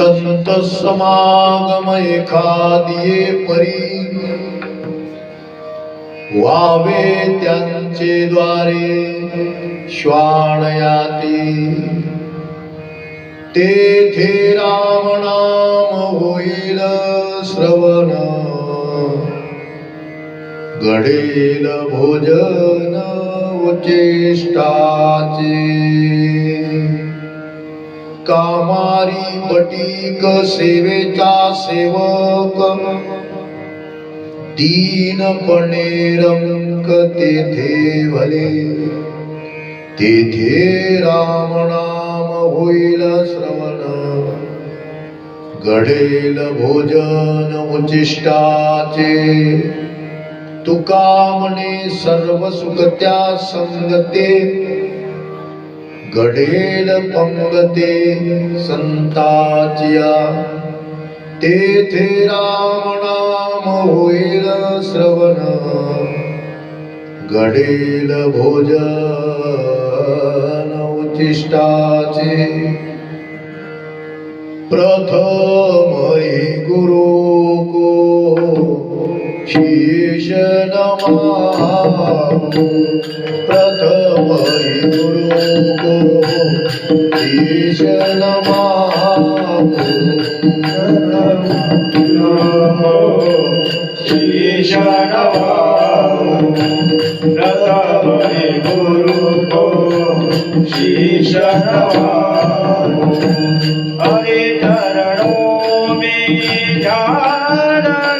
संत समागम एखादिये परी व्हावे त्यांचे द्वारे श्वाणयाती तेथे राम नाम होईल श्रवण. घडेल भोजन उचेष्टाचे कामारी पटीक सेवेचा सेवक दीनपणे रंक तेथे भले. तेथे राम नाम होईल श्रवण. घडेल भोजन उचिष्टाचे. तुकामने सर्व सुख त्या संगते. घडेल पंगते संताचिया. तेथे राम नाम होईल श्रवण घडेल भोजन उचिष्टाचे प्रथम हि गुरु को शीश नमामि प्रथम हि गुरु को शीश हरे चरणों में ध्यान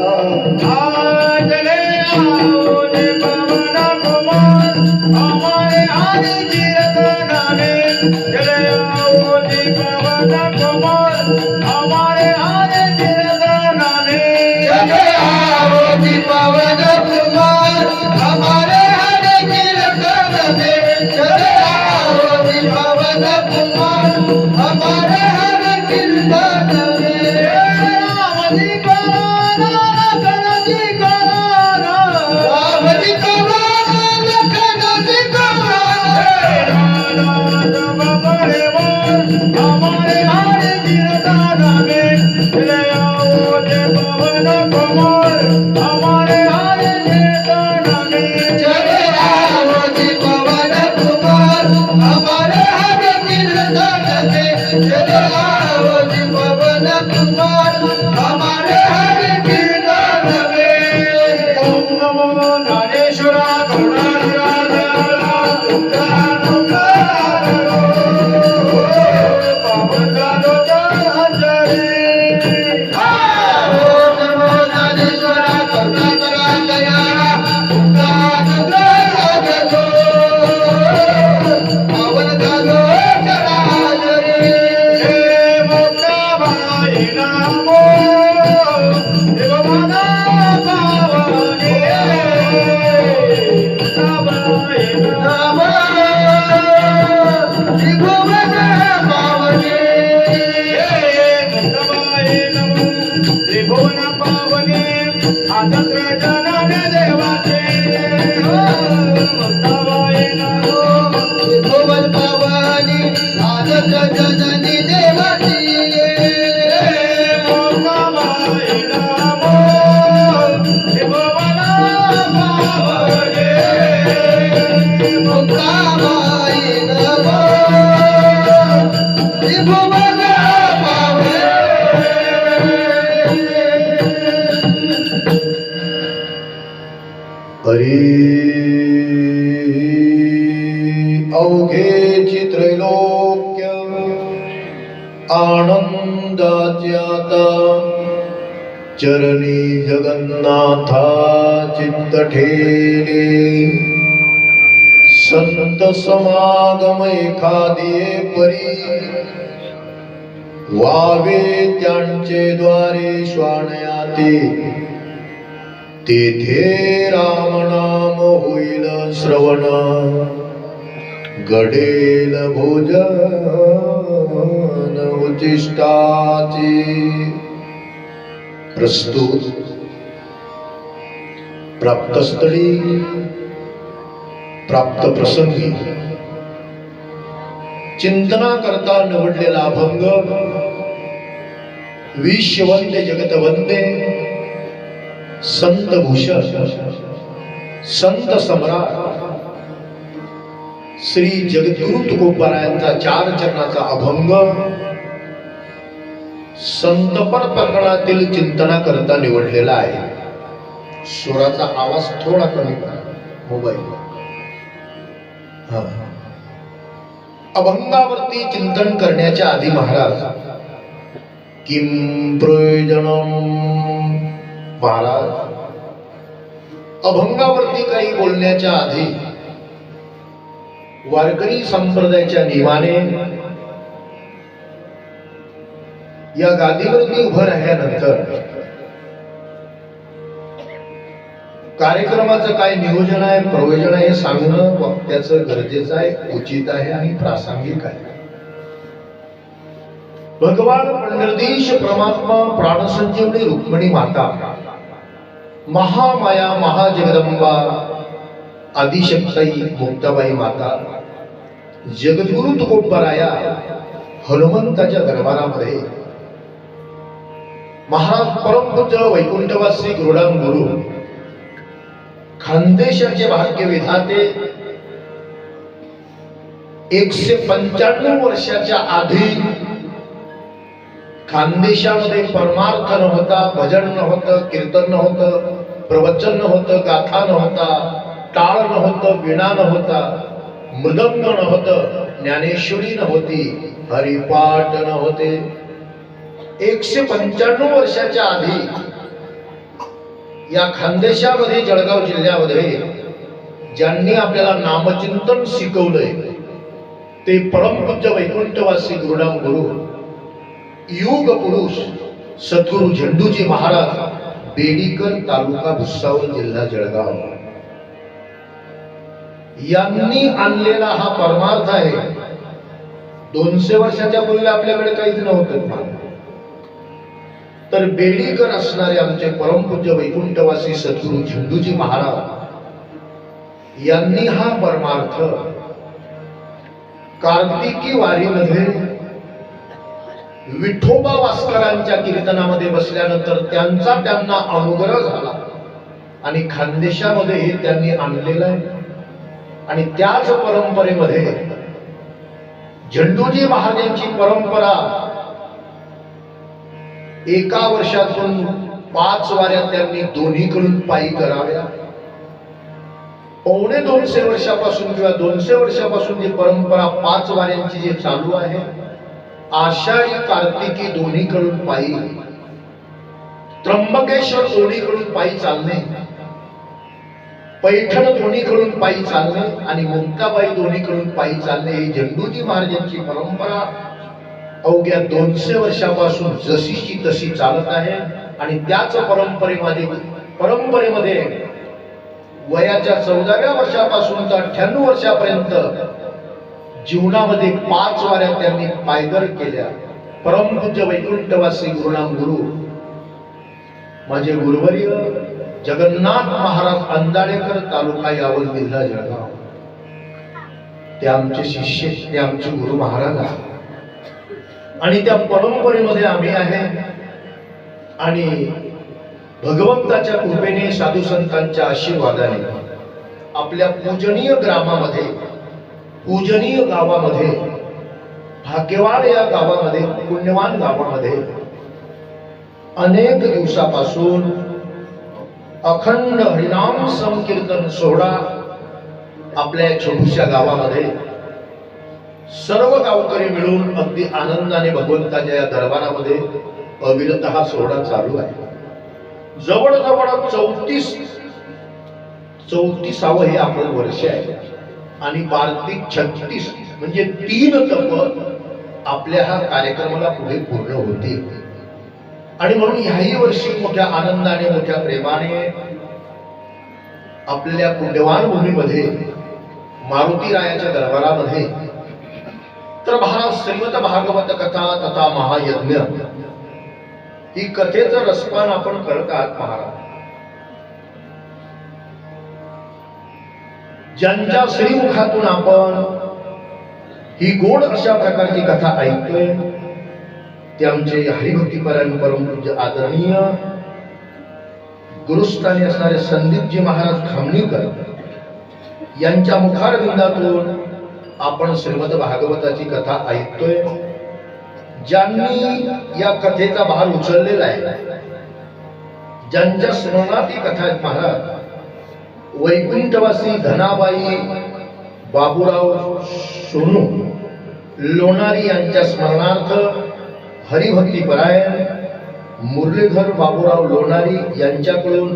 Hallelujah. चरणी जगन्नाथा चित्त ठेले. संत समागम एखादिये परी. वावे त्यांचे द्वारे श्वानयाते. तेथे रामनाम होईल श्रवण. घडेल भोजन उचिष्टाचे. प्रस्तुत. प्राप्तस्थळी प्राप्त प्रसंगी. चिंतना करता निवडलेला अभंग विश्ववंदे जगतवंदे संत भूषण संत सम्राट श्री जगद्गुरु तुकोबारायांचा चार चरणाचा अभंग संतपर प्रकरणातील चिंतना करता निवडलेला आहे. सुराचा आवाज थोडा कमी करा मोबाईल अभंगावरती चिंतन करण्याच्या आधी महाराज किम प्रयोजन? महाराज अभंगावरती काही बोलण्याच्या आधी वारकरी संप्रदायाच्या नियमाने या गादीवरती उभं राहिल्यानंतर कार्यक्रमाचं काय नियोजन आहे प्रयोजन आहे हे सांगणं वक्त्याचं गरजेचं आहे उचित आहे आणि प्रासंगिक आहे. भगवान निर्देश परमात्मा प्राणसंजीवनी रुक्मिणी माता महामाया महाजगदंबा आदिशक्ताई मुक्ताबाई माता जगद्गुरु तुकोबराया हनुमंताच्या दरबारामध्ये. महाराज परमपूज्य वैकुंठवासी गुरुडाम गुरु खानदेशाचे भाग्य विधाते एकशे पंच्याण्णव वर्षाच्या आधी खानदेशामध्ये परमार्थ नव्हता भजन नव्हतं कीर्तन नव्हतं प्रवचन नव्हतं गाथा नव्हता टाळ नव्हतं विणा नव्हता मृदंग नव्हतं ज्ञानेश्वरी नव्हती हरिपाठ नव्हते. एकशे पंच्याण्णव वर्षाच्या आधी या खानदेशामध्ये जळगाव जिल्ह्यामध्ये ज्यांनी आपल्याला नामचिंतन शिकवलंय ते परमपूज्य वैकुंठवासी गुरुनाम गुरु युग पुरुष सद्गुरु झेंडूजी महाराज बेडीकर तालुका भुसावळ जिल्हा जळगाव. यांनी आणलेला हा परमार्थ आहे. दोनशे वर्षाच्या पूर्वी आपल्याकडे काहीच नव्हतं. तर बेडीकर असणारे आमचे परमपूज्य वैकुंठवासी सद्गुरु झेंडूजी महाराज यांनी हा परमार्थ कार्तिकी वारीमध्ये विठोबा वास्करांच्या कीर्तनामध्ये बसल्यानंतर त्यांचा त्यांना अनुग्रह झाला. आणि खानदेशामध्ये त्यांनी आणलेलं आहे. आणि त्याच परंपरेमध्ये झेंडूजी महाराजांची परंपरा एका वर्षातून पाच वाऱ्या त्यांनी दोन्हीकडून पायी कराव्या. पावणे दोनशे वर्षापासून किंवा दोनशे वर्षापासून जी परंपरा पाच वाऱ्यांची जी चालू आहे आषाढी कार्तिकी दोन्हीकडून पायी. त्र्यंबकेश्वर दोन्हीकडून पायी चालणे. पैठण दोन्हीकडून पायी चालणे आणि मुक्ताबाई दोन्हीकडून पायी चालणे. ही झेंडूजी महाराजांची परंपरा अवघ्या दोनशे वर्षापासून जशीची तशी चालत आहे आणि त्याच परंपरेमध्ये परंपरेमध्ये वयाच्या चौदाव्या वर्षापासून तर अठ्ठ्याण्णव वर्षापर्यंत जीवनामध्ये पाच वाऱ्या त्यांनी पायदळ केल्या. परमपूज्य वैकुंठवासी गुरुनाम गुरु माझे गुरुवर्य जगन्नाथ महाराज अंदाडेकर तालुका यावल जिल्हा जळगाव. ते आमचे शिष्य ते आमचे गुरु महाराज आहेत. आणि त्या परंपरेमध्ये आम्ही आहे. आणि भगवंताच्या कृपेने साधू संतांच्या आशीर्वादाने आपल्या पूजनीय ग्रामामध्ये पूजनीय गावामध्ये भाग्यवान या गावामध्ये पुण्यवान गावामध्ये अनेक दिवसापासून अखंड हरिनाम संकीर्तन सोहळा आपल्या या छोट्याशा गावामध्ये सर्व गावकरी मिळून अगदी आनंदाने भगवंताच्या या दरबारामध्ये अविरत हा सोहळा चालू आहे. जवळजवळ चौतीस चौतीसावं हे आपलं वर्ष आहे. आणि कार्तिक छत्तीस म्हणजे तीन तप आपल्या हा कार्यक्रमाला पुढे पूर्ण होतील. आणि म्हणून ह्याही वर्षी मोठ्या आनंदाने मोठ्या प्रेमाने आपल्या पुण्यवान भूमीमध्ये मारुती रायाच्या दरबारामध्ये तर महाराज श्रीमद भागवत कथा तथा महायज्ञ. ही कथेचं रसपान आपण करत आहात महाराज. ज्यांच्या श्रीमुखातून आपण ही गोड अशा प्रकारची कथा ऐकतोय ते आमचे हरिभक्तीपरायण परमपूज्य आदरणीय गुरुस्थानी असणारे संदीपजी महाराज खामणीकर यांच्या मुखारविंदातून आपण श्रीमद भागवताची कथा ऐकतोय. ज्यांनी या कथेचा भार उचललेला आहे ज्यांच्या स्मरणात ही कथा आहेत महाराज वैकुंठवासी धनाबाई बाबूराव सोनू लोणारी यांच्या स्मरणार्थ हरिभक्तीपरायण मुरलीधर बाबूराव लोणारी यांच्याकडून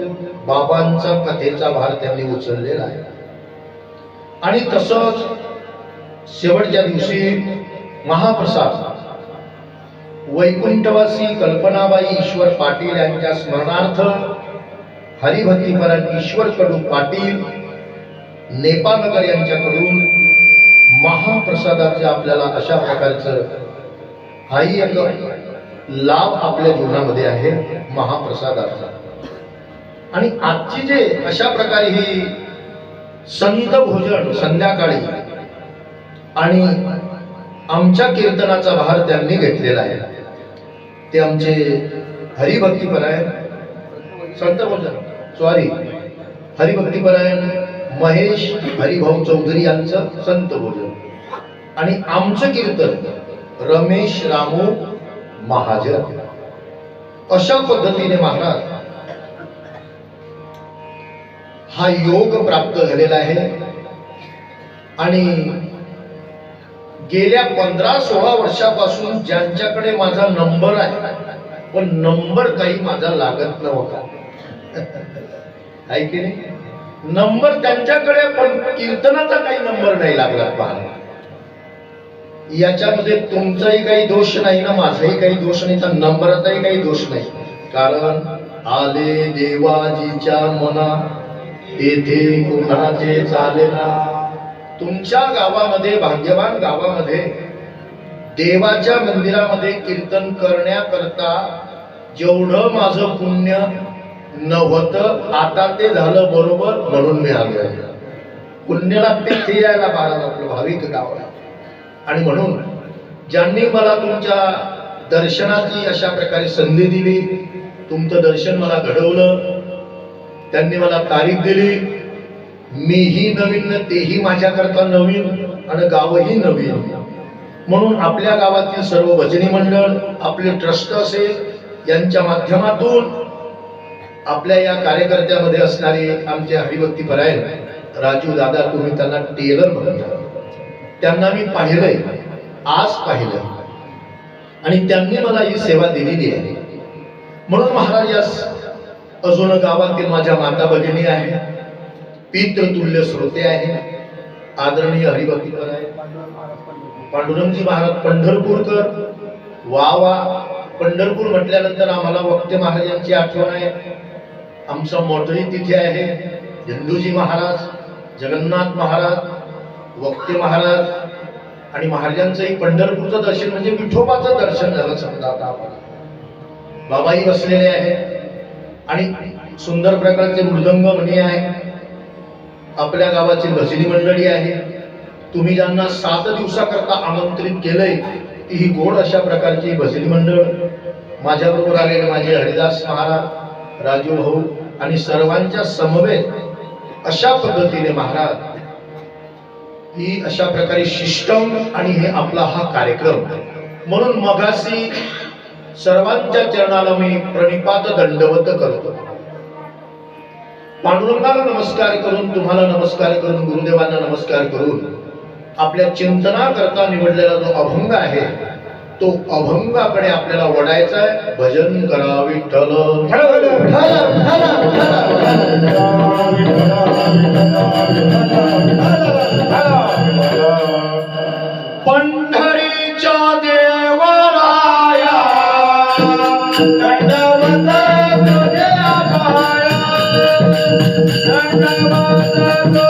बाबांचा कथेचा भार त्यांनी उचललेला आहे. आणि तसंच शेवटच्या दिवशी महाप्रसाद. वैकुंठवासी कल्पनाबाई ईश्वर पाटील यांच्या स्मरणार्थ हरिभक्तीपरण ईश्वर कडू पाटील नेपाळनगर यांच्याकडून महाप्रसादाचे आपल्याला अशा प्रकारचं हाही एक लाभ आपल्या जीवनामध्ये आहे महाप्रसादाचा. आणि आजची जे अशा प्रकारे ही संत भोजन संध्याकाळी आणि आमच्या कीर्तनाचा भार त्यांनी घेतलेला आहे. ते आमचे हरिभक्तीपरायण संत भोजन सॉरी हरिभक्तीपरायण महेश हरिभाऊ चौधरी यांचं संत भोजन. आणि आमचं कीर्तन रमेश रामू महाजन. अशा पद्धतीने महाराज हा योग प्राप्त झालेला आहे. आणि गेल्या पंधरा सोळा वर्षापासून ज्यांच्याकडे माझा नंबर आहे पण नंबर काही माझा लागत नव्हता. आहे की नाही? नंबर त्यांच्याकडे पण कीर्तनाचा काही नंबर नाही लागला पाहा याच्यामध्ये तुमचाही काही दोष नाही ना माझाही काही दोष नाही तर नंबराचाही काही दोष नाही. कारण आले देवाजीच्या मना तेथे कुणाचे चालेला तुमच्या गावामध्ये भाग्यवान गावामध्ये देवाच्या मंदिरामध्ये कीर्तन करण्याकरता जेवढं माझं पुण्य नव्हतं आता ते झालं बरोबर म्हणून मी आलो आहे पुण्याला तिथे यायला महाराज आपलं भाविक गाव आहे. आणि म्हणून ज्यांनी मला तुमच्या दर्शनाची अशा प्रकारे संधी दिली तुमचं दर्शन मला घडवलं त्यांनी मला तारीख दिली मीही नवीन तेही माझ्याकरता नवीन आणि गावही नवीन. म्हणून आपल्या गावातील सर्व भजनी मंडळ आपले ट्रस्ट असेल यांच्या माध्यमातून आपल्या या कार्यकर्त्यामध्ये असणारे आमचे हरिभक्ती परायण राजू दादा तुम्ही त्यांना टेलर म्हणता त्यांना मी पाहिलंय आज पाहिलं आणि त्यांनी मला ही सेवा दिलेली आहे. म्हणून महाराज अजून गावातील माझ्या माता भगिनी आहे पितृतुल्य श्रोते आहे. आदरणीय हरिभक्तीकर आहे पांडुरंगजी महाराज पंढरपूरकर वा वा पंढरपूर म्हटल्यानंतर आम्हाला वक्ते महाराजांची आठवण आहे. आमचा मोठही तिथे आहे. झेंडूजी महाराज जगन्नाथ महाराज वक्ते महाराज आणि महाराजांचंही पंढरपूरचं दर्शन म्हणजे विठोबाचं दर्शन झालं समजा आता आम्हाला बाबाही बसलेले आहे आणि सुंदर प्रकारचे मृदंग म्हणे आहे आपल्या गावाची भजनी मंडळी आहे. तुम्ही ज्यांना सात दिवसाकरता आमंत्रित केलंय ती ही गोड अशा प्रकारची भजनी मंडळ. माझ्याबरोबर आलेले माझे हरिदास महाराज राजू भाऊ आणि सर्वांच्या समवेत अशा पद्धतीने महाराज ही अशा प्रकारे सिस्टम आणि हे आपला हा कार्यक्रम. म्हणून मगाशी सर्वांच्या चरणाला मी प्रणिपात दंडवत करतो. पांडुरंगाला नमस्कार करून तुम्हाला नमस्कार करून गुरुदेवांना नमस्कार करून आपल्या चिंतना करता निवडलेला जो अभंग आहे तो अभंगाकडे आपल्याला वडायचा आहे. भजन करा विठ्ठल पंढरीच्या देवराया दंडवत तुझे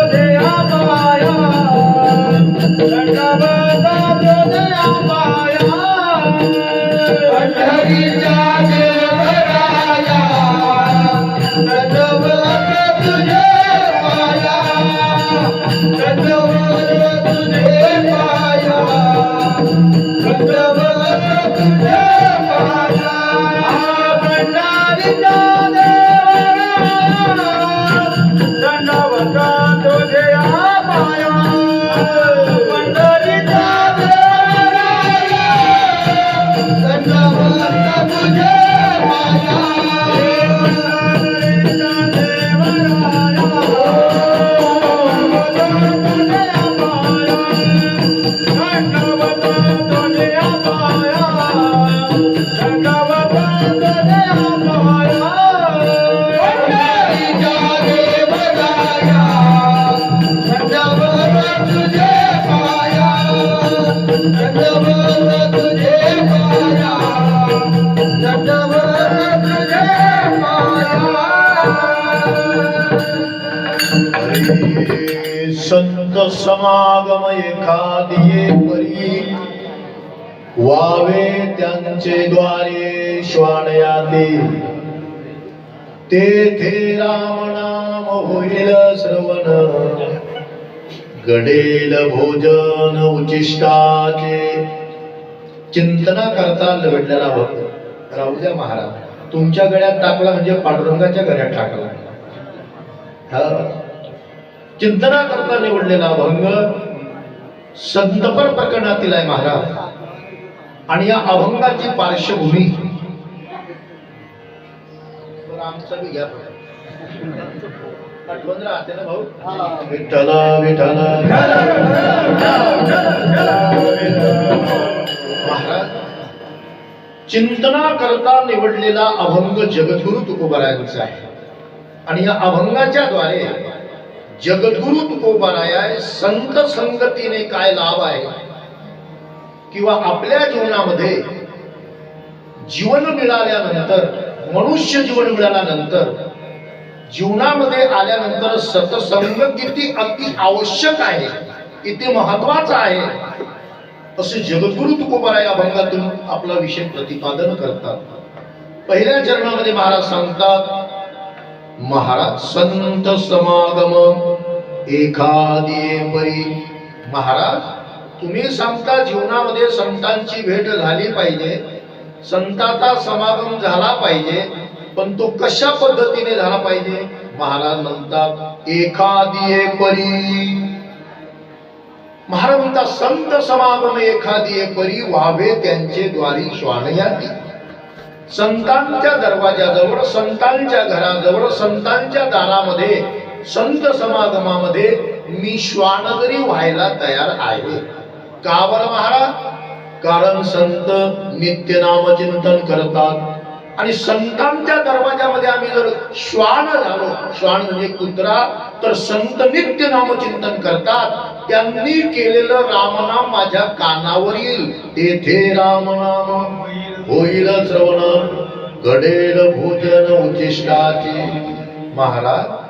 त्यांचे द्वारे श्वानयाते तेथे राम नाम होईल श्रवण. घडेल भोजन उचिष्टाचे. चिंतना करता लढलेला भक्त. राहू द्या महाराज. तुमच्या गळ्यात टाकला म्हणजे पांडुरंगाच्या गळ्यात टाकला. चिंतना करता निवडलेला भंग संतपर प्रकरणातील आहे महाराज. आणि या अभंगाची पार्श्वभूमी. बरं, आमचं बी घ्या आठवण राहते ना भाऊ? विठ्ठला विठ्ठला. महाराज चिंतना करता निवडलेला अभंग जगद्गुरु तुकोबारायांचा आहे. आणि या अभंगाच्या द्वारे जगद्गुरु तुकोबाराया संत संगतीने काय लाभ आहे? किंवा आपल्या जीवनामध्ये जीवन मिळाल्यानंतर मनुष्य जीवन मिळाल्यानंतर जीवनामध्ये आल्यानंतर सतसंग किती अति आवश्यक आहे किती महत्त्वाचा आहे. असे जगद्गुरु तुकोबारा या अभंगातून आपला विषय प्रतिपादन करतात. पहिल्या चरणामध्ये महाराज सांगतात महाराज संत समागम एखादी परी महाराज तुम्ही सांगता जीवनामध्ये संतांची भेट झाली पाहिजे संताचा समागम झाला पाहिजे पण तो कशा पद्धतीने झाला पाहिजे? महाराज म्हणतात एखादी परी. महाराज म्हणतात संत समागम एखादी परी व्हावे त्यांचे द्वारी श्वानयाती. संतांच्या दरवाजाजवळ संतांच्या घराजवळ संतांच्या दारामध्ये संत समागमामध्ये मी श्वानगरी व्हायला तयार आहे. का बरं महाराज कारण संत नित्य नामचिंतन करतात. आणि संतांच्या दरवाजामध्ये आम्ही जर श्वान झालो श्वान म्हणजे कुत्रा तर संत नित्य नामचिंतन करतात. त्यांनी केलेलं रामनाम माझ्या कानावर येईल तेथे रामनाम होईल श्रवण. घडेल भोजन उचिष्टाचे. महाराज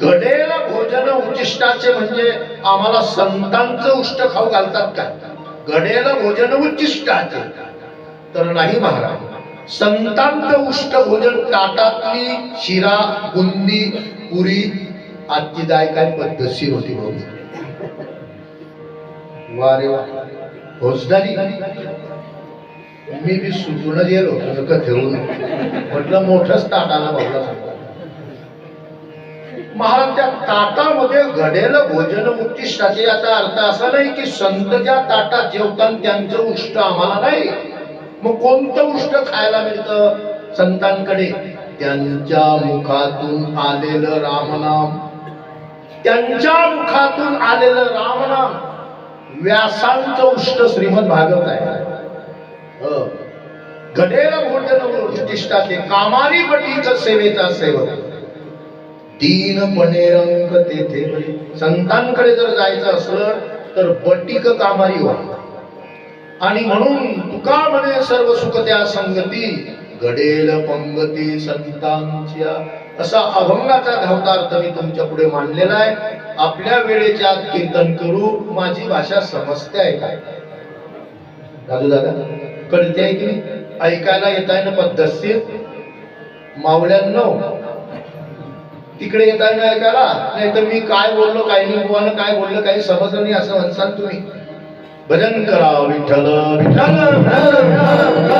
घडेल भोजन उच्चिष्टाचे म्हणजे आम्हाला संतांचं उष्ट खाऊ घालतात काय घडेल भोजन उच्चिष्टाचे. तर नाही महाराज संतांचं उष्ट भोजन ताटातली शिरा बुंदी पुरी आजची जाय काय पद्धतशीर होती भाऊ. वा रे वा. फौजदारी. मी बी सुटूनच गेलो नका ठेवून म्हटलं मोठंच ताटाला बाबा महाराज त्या ताटामध्ये घडेलं भोजन उच्चिष्टाचे याचा अर्थ असा नाही की संत ज्या ताटात जेवतात त्यांचं उष्ट आम्हाला नाही. मग कोणतं उष्ट खायला मिळतं? संतांकडे. त्यांच्या मुखातून आलेलं रामनाम. त्यांच्या मुखातून आलेलं रामनाम. व्यासांचं उष्ट श्रीमद भागवत आहे. हो. घडेल भोजन उच्चिष्टाचे कामारी पटीच सेवेचा सेवक. दीनपणे रंग तेथे संतांकडे जर जायचं असलं तर बटिक कामारी व्हा. आणि म्हणून तुका म्हणे सर्व सुख त्या संगती घडेल पंगती संतांच्या. असा अभंगाचा धावतार्थ मी तुमच्यापुढे मांडलेला आहे. आपल्या वेळेच्या कीर्तन करू माझी भाषा समजते आहे काय दादू दादा कळते आहे की ऐकायला येत आहे ना पद्धतशीर? मावळ्यांना तिकडे येता आहे ऐकायला नाही तर मी काय बोललो काय नाही बुवानं काय बोललं काही समजलं नाही असं म्हणसाल तुम्ही. भजन करा विठ्ठल विठ्ठल.